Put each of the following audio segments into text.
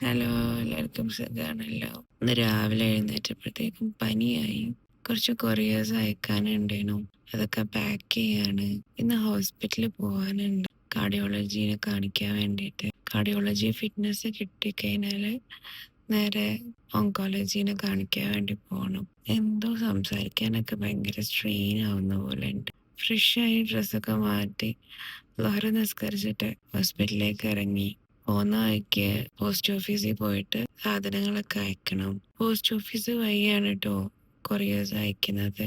Hello എല്ലാവർക്കും സുഖമാണല്ലോ ഇന്ന് രാവിലെ എഴുന്നേറ്റപ്പോഴത്തേക്കും പനിയായി. കുറച്ച് കൊറിയേഴ്സ് അയക്കാനുണ്ടേനു. അതൊക്കെ പാക്ക് ചെയ്യാണ്. ഇന്ന് ഹോസ്പിറ്റലിൽ പോകാനുണ്ട് കാർഡിയോളജീനെ കാണിക്കാൻ വേണ്ടിയിട്ട്. കാർഡിയോളജി ഫിറ്റ്നസ് കിട്ടിക്കഴിഞ്ഞാൽ നേരെ ഓങ്കോളജീനെ കാണിക്കാൻ വേണ്ടി പോകണം എന്തോ സംസാരിക്കാനൊക്കെ ഭയങ്കര സ്ട്രെയിൻ ആവുന്ന പോലെ ഉണ്ട് ഫ്രഷായി ഡ്രസ്സൊക്കെ മാറ്റി ലഹര നിസ്കരിച്ചിട്ട് ഹോസ്പിറ്റലിലേക്ക് ഇറങ്ങി. പോകുന്ന പോസ്റ്റ് ഓഫീസിൽ പോയിട്ട് സാധനങ്ങളൊക്കെ അയക്കണം. പോസ്റ്റ് ഓഫീസ് വഴിയാണ് കേട്ടോ കൊറിയേഴ്സ് അയക്കുന്നത്.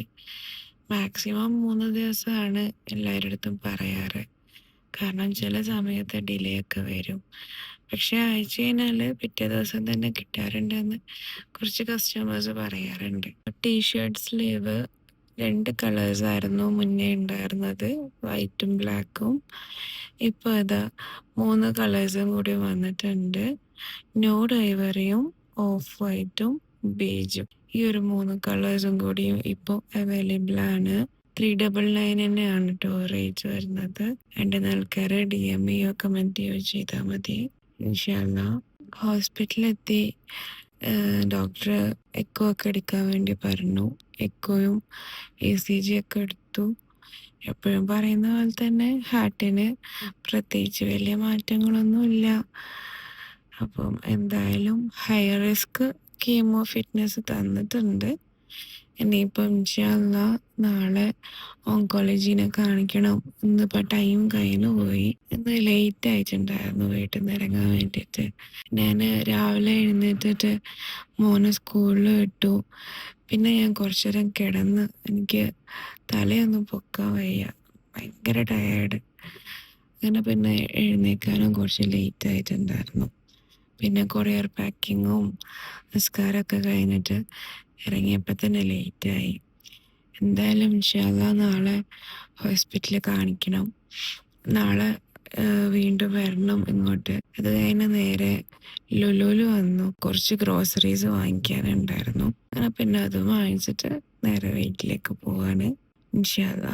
മാക്സിമം മൂന്ന് ദിവസമാണ് എല്ലാവരുടെ അടുത്തും പറയാറ്. കാരണം ചില സമയത്ത് ഡിലേ ഒക്കെ വരും. പക്ഷെ അയച്ചു കഴിഞ്ഞാൽ പിറ്റേ ദിവസം തന്നെ കിട്ടാറുണ്ടെന്ന് കുറച്ച് കസ്റ്റമേഴ്സ് പറയാറുണ്ട്. ടീഷർട്ട് സ്ലീവ് രണ്ട് കളേഴ്സ് ആയിരുന്നു മുന്നേ ഉണ്ടായിരുന്നത്. വൈറ്റും ബ്ലാക്കും ഇപ്പോൾ അതാ മൂന്ന് കളേഴ്സും കൂടി വന്നിട്ടുണ്ട്. നോ ഡൈവറിയും ഓഫ് വൈറ്റും ബേജും ഈ ഒരു മൂന്ന് കളേഴ്സും കൂടിയും ഇപ്പോൾ അവൈലബിൾ ആണ്. ത്രീ ഡബിൾ നയൻ തന്നെയാണ് റേറ്റ് വരുന്നത്. രണ്ട് നാൾക്കാരെ ഡി എം ഇ ഒക്കെ കമന്റ് ചെയ്താൽ മതി. ഇൻഷാല്ല ഹോസ്പിറ്റലിലെത്തി ഡോക്ടർ എക്കോ ഒക്കെ എടുക്കാൻ വേണ്ടി പറഞ്ഞു. എക്കോയും എ സി ജി ഒക്കെ എടുത്തു. എപ്പോഴും പറയുന്ന പോലെ തന്നെ ഹാർട്ടിന് പ്രത്യേകിച്ച് വലിയ മാറ്റങ്ങളൊന്നും ഇല്ല. അപ്പം എന്തായാലും ഹൈ റിസ്ക് കീമോ ഫിറ്റ്നസ് തന്നിട്ടുണ്ട്. ഇനിയിപ്പം ഇൻഷാല്ല നാളെ ഓങ്കോളജീനെ കാണിക്കണം. ഇന്നിപ്പോൾ ടൈം കഴിഞ്ഞു പോയി. ഇന്ന് ലേറ്റ് ആയിട്ടുണ്ടായിരുന്നു വീട്ടിൽ നിന്ന് ഇറങ്ങാൻ വേണ്ടിയിട്ട്. ഞാൻ രാവിലെ എഴുന്നേറ്റിട്ട് മോനെ സ്കൂളിൽ വിട്ടു. പിന്നെ ഞാൻ കുറച്ചു നേരം കിടന്ന് എനിക്ക് തലയൊന്നും പൊക്കാൻ വയ്യ. ഭയങ്കര ടയേർഡ് അങ്ങനെ പിന്നെ എഴുന്നേക്കാനും കുറച്ച് ലേറ്റ് ആയിട്ടുണ്ടായിരുന്നു. പിന്നെ കൊറിയർ പാക്കിങ്ങും നിസ്കാരമൊക്കെ കഴിഞ്ഞിട്ട് ഇറങ്ങിയപ്പോൾ തന്നെ ലേറ്റായി എന്തായാലും ഇൻഷാല്ല നാളെ ഹോസ്പിറ്റലിൽ കാണിക്കണം. നാളെ വീണ്ടും വരണം ഇങ്ങോട്ട്. അത് കഴിഞ്ഞ് നേരെ ലുലുലു വന്നു. കുറച്ച് ഗ്രോസറീസ് വാങ്ങിക്കാനുണ്ടായിരുന്നു. അങ്ങനെ പിന്നെ അതും വാങ്ങിച്ചിട്ട് നേരെ വീട്ടിലേക്ക് പോവാണ്. ഇൻഷാല്ല